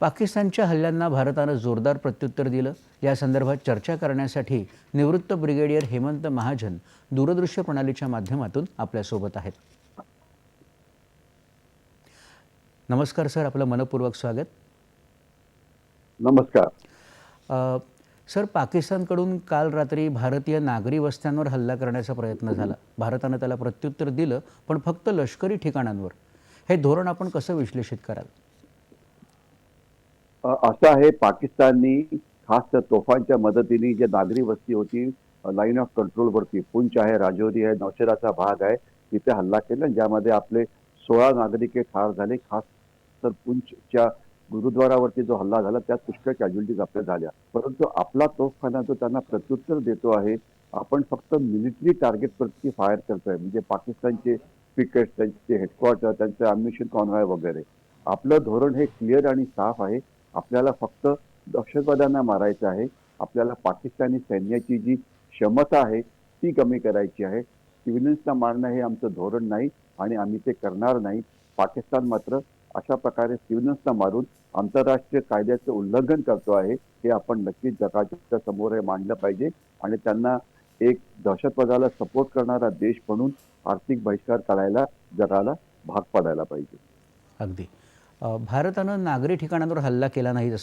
पाकिस्तानच्या हल्ल्यांना भारतानं जोरदार प्रत्युत्तर दिलं. या संदर्भात चर्चा करण्यासाठी निवृत्त ब्रिगेडियर हेमंत महाजन दूरदृश्य प्रणालीच्या माध्यमातून आपल्यासोबत आहेत. नमस्कार सर आपलं मनपूर्वक स्वागत. नमस्कार. अ, सर पाकिस्तानकडून काल रात्री भारतीय नागरी वस्त्यांवर हल्ला करण्याचा प्रयत्न झाला. भारतानं त्याला प्रत्युत्तर दिलं पण फक्त लष्करी ठिकाणांवर. हे धोरण आपण कसं विश्लेषित कराल? असं आहे पाकिस्ताननी खास तर तोफांच्या मदतीने जे नागरी वस्ती होती लाईन ऑफ कंट्रोलवरती पुंच आहे राजौरी आहे नौशेराचा भाग आहे तिथे हल्ला केला ज्यामध्ये आपले सोळा नागरिक हे ठार झाले. खास तर पुंचच्या गुरुद्वारावरती जो हल्ला झाला त्यात पुष्कळ कॅज्युलिटीज आपल्या झाल्या. परंतु आपला तोफखाना जो त्यांना प्रत्युत्तर देतो आहे आपण फक्त मिलिटरी टार्गेटवरती फायर करतोय. म्हणजे पाकिस्तानचे पिकेट्स त्यांचे हेडक्वार्टर त्यांचे अम्युशन कॉन्व्हॉय वगैरे. आपलं धोरण हे क्लिअर आणि साफ आहे. आपल्याला फक्त दहशतवाद्यांना मारायचं आहे. आपल्याला पाकिस्तानी सैन्याची जी क्षमता आहे ती कमी करायची आहे. सिव्हिलियन्सना मारणं हे आमचं धोरण नाही आणि आम्ही ते करणार नाही. पाकिस्तान मात्र अशा प्रकारे सिव्हिलियन्सना मारून आंतरराष्ट्रीय कायद्याचं उल्लंघन करतो आहे हे आपण नक्कीच जगाच्या समोर हे मांडलं पाहिजे. आणि त्यांना एक दहशतवादाला सपोर्ट करणारा देश म्हणून आर्थिक बहिष्कार करायला जगाला भाग पाडायला पाहिजे. अगदी. भारतानं नागरी ठिकाणांवर हल्ला केला नाही जसा